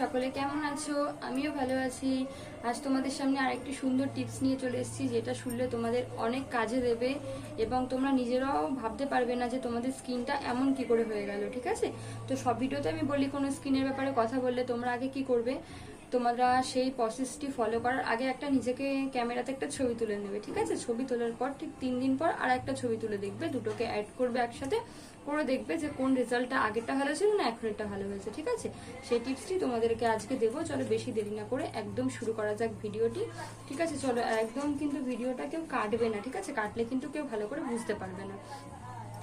সকলে কেমন আছো? আমিও ভালো আছি। আজ তোমাদের সামনে আরেকটি সুন্দর টিপস নিয়ে চলে এসেছি, যেটা শুনলে তোমাদের অনেক কাজে দেবে এবং তোমরা নিজেরাও ভাবতে পারবে না যে তোমাদের স্কিনটা এমন কি করে হয়ে গেল, ঠিক আছে? তো সব ভিডিওতে আমি বলি, কোনো স্কিনের ব্যাপারে কথা বললে তোমরা আগে কি করবে? তোমরা সেই প্রসেসটি ফলো করার আগে একটা নিজেকে ক্যামেরাতে একটা ছবি তুলে নেবে, ঠিক আছে? ছবি তোলার পর ঠিক তিন দিন পর আর একটা ছবি তুলে দেখবে, দুটোকে অ্যাড করবে একসাথে করে দেখবে যে কোন রেজাল্টটা আগেরটা ভালো ছিল না এখনেরটা ভালো হয়েছে, ঠিক আছে? সেই টিপসটি তোমাদেরকে আজকে দেবো। চলো বেশি দেরি না করে একদম শুরু করা যাক ভিডিওটি, ঠিক আছে? চলো একদম কিন্তু ভিডিওটা কেউ কাটবে না, ঠিক আছে? কাটলে কিন্তু কেউ ভালো করে বুঝতে পারবে না।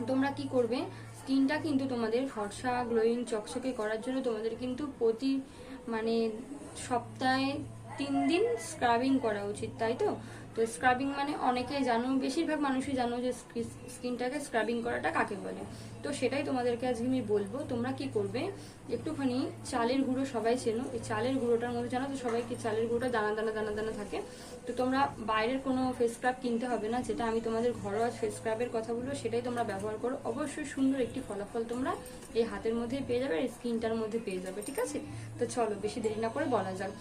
তোমরা কি করবে? স্কিনটা কিন্তু তোমাদের ফর্সা গ্লোয়িং চকচকে করার জন্য তোমাদের কিন্তু প্রতি মানে সপ্তাহে তিন দিন স্ক্রাবিং করা উচিত, তাই তো? তো স্ক্রাবিং মানে অনেকেই জানো, বেশিরভাগ মানুষই জানো যে স্কিনটাকে স্ক্রাবিং করাটা কাকে বলে? তো সেটাই তোমাদেরকে আজকে আমি বলব, তোমরা কি করবে? একটুখানি চালের গুঁড়ো সবাই চেনো, এই চালের গুঁড়োটার মধ্যে জানো তো সবাই কি চালের গুঁড়োটা দানা দানা দানা দানা থাকে? তো তোমরা বাইরের কোনো ফেস স্ক্রাব কিনতে হবে না, যেটা আমি তোমাদের ঘরোয়া ফেস স্ক্রাবের কথা বলব, সেটাই তোমরা ব্যবহার করো। অবশ্যই সুন্দর একটি ফলাফল তোমরা এই হাতের মধ্যেই পেয়ে যাবে, আর স্কিনটার মধ্যে পেয়ে যাবে, ঠিক আছে? তো চলো, বেশি দেরি না করে বলা যাক।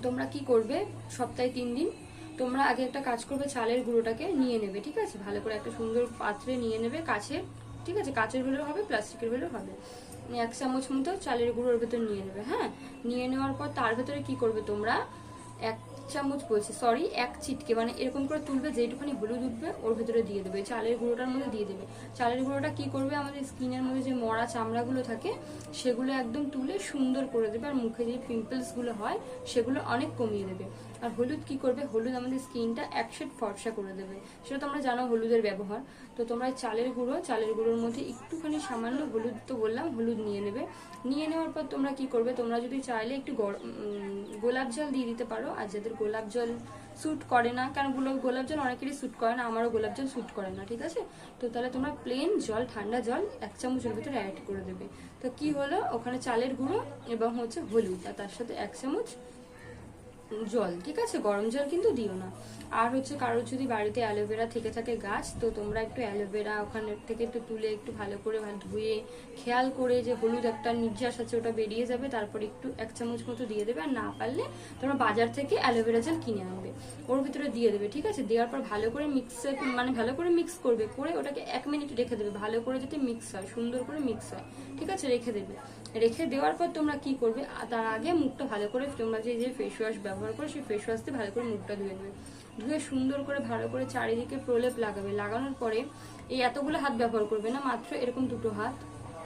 তোমরা কি করবে? সপ্তাহে তিন দিন তোমরা আগে একটা কাজ করবে, চালের গুঁড়োটাকে নিয়ে নেবে, ঠিক আছে? ভালো করে একটা সুন্দর পাত্রে নিয়ে নেবে কাছে, ঠিক আছে? কাচের হলেও হবে, প্লাস্টিকের হলেও হবে। এক চামচ মতো চালের গুঁড়োর ভেতর নিয়ে নেবে হ্যাঁ? নিয়ে নেওয়ার পর তার ভেতরে কি করবে তোমরা? এক চামচ বলছি সরি এক চিটকে মানে এরকম করে তুলবে যেটুখানি হলুদ উঠবে, ওর ভেতরে দিয়ে দেবে। চালের গুঁড়োটার মধ্যে দিয়ে দেবে। চালের গুঁড়োটা কি করবে? আমাদের স্কিনের মধ্যে যে মরা চামড়াগুলো থাকে, সেগুলো একদম তুলে সুন্দর করে দেবে, আর মুখে যে পিম্পলসগুলো হয়, সেগুলো অনেক কমিয়ে দেবে। আর হলুদ কি করবে? হলুদ আমাদের স্কিনটা একশেট ফর্সা করে দেবে। সেটা তোমরা জানো হলুদের ব্যবহার। তো তোমরা চালের গুঁড়ো, চালের গুঁড়োর মধ্যে একটুখানি সামান্য হলুদ তো বললাম, হলুদ নিয়ে নেবে। নিয়ে নেওয়ার পর তোমরা কি করবে? তোমরা যদি চাইলে একটু গোলাপ জল দিয়ে দিতে পারো আর যাদের গোলাপ জল স্যুট করে না, কেন গোলাপ গোলাপ জল অনেকেরই স্যুট করে না, আমারও গোলাপ জল স্যুট করে না, ঠিক আছে? তো তাহলে তোমরা প্লেন জল, ঠান্ডা জল এক চামচের ভিতরে অ্যাড করে দেবে। তো কি হলো? ওখানে চালের গুঁড়ো এবং হচ্ছে হলুদ, আর তার সাথে এক চামচ জল, ঠিক আছে? গরম জল কিন্তু দিও না। আর হচ্ছে কারোর যদি বাড়িতে অ্যালোভেরা থেকে থাকে গাছ, তো তোমরা একটু অ্যালোভেরা ওখানে থেকে একটু তুলে, একটু ভালো করে ধুয়ে, খেয়াল করে যে হলুদ একটা নির্যাস আছে ওটা বেরিয়ে যাবে, তারপর একটু এক চামচ মতো দিয়ে দেবে। আর না পারলে তোমরা বাজার থেকে অ্যালোভেরা জেল কিনে আনবে। ওর ভিতরে দিয়ে দেবে, ঠিক আছে? দেওয়ার পর ভালো করে মিক্স মানে ভালো করে মিক্স করবে, করে ওটাকে এক মিনিট রেখে দেবে। ভালো করে যাতে মিক্স হয়, সুন্দর করে মিক্স হয়, ঠিক আছে? রেখে দেবে। রেখে দেওয়ার পর তোমরা কি করবে? তার আগে মুখটা ভালো করে তোমরা যে যে ফেস ওয়াশ ব্যবহার করো সেই ফেস ওয়াশ দিয়ে ভালো করে মুখটা ধুয়ে নেবে। ধুয়ে সুন্দর করে ভালো করে চারিদিকে প্রলেপ লাগাবে। লাগানোর পরে এই এতগুলো হাত ব্যবহার করবে না, মাত্র এরকম দুটো হাত।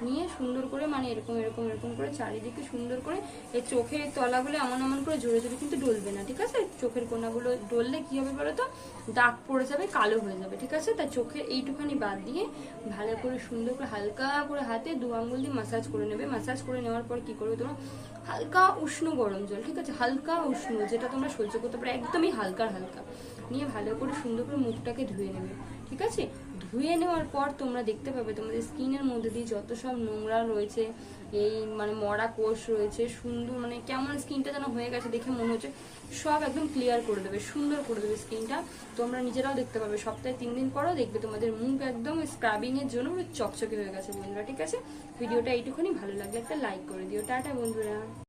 নিয়ে সুন্দর করে মানে এরকম এরকম এরকম করে চারিদিকে সুন্দর করে এই চোখের তলাগুলো এমন এমন করে জোরে জোরে কিন্তু ডলবে না, ঠিক আছে? চোখের কোনাগুলো ডললে কি হবে বলো তো দাগ পড়ে যাবে, কালো হয়ে যাবে, ঠিক আছে? তাই চোখের এইটুখানি বাদ দিয়ে ভালো করে, সুন্দর করে, হালকা করে হাতে দু আঙ্গুল দিয়ে মাসাজ করে নেবে। মাসাজ করে নেওয়ার পর কি করবে তোমরা? হালকা উষ্ণ গরম জল, ঠিক আছে? হালকা উষ্ণ, যেটা তোমরা সহ্য করতে পারো, একদমই হালকা হালকা। নিয়ে ভালো করে সুন্দর করে মুখটাকে ধুয়ে নেবে, ঠিক আছে? ধুয়ে নেওয়ার পর তোমরা দেখতে পাবে, তোমাদের স্কিনের মধ্যে দিয়ে যত সব নোংরা রয়েছে, এই মানে মরা কোষ রয়েছে, সুন্দর মানে কেমন স্কিনটা যেন হয়ে গেছে দেখে মনে হচ্ছে, সব একদম ক্লিয়ার করে দেবে, সুন্দর করে দেবে স্কিনটা তোমরা নিজেরাও দেখতে পাবে, সপ্তাহে তিন দিন পরও দেখবে তোমাদের মুখ একদম স্ক্রাবিংয়ের জন্য চকচকে হয়ে গেছে বন্ধুরা, ঠিক আছে? ভিডিওটা এইটুখানি ভালো লাগলে একটা লাইক করে দিও। টাটা বন্ধুরা।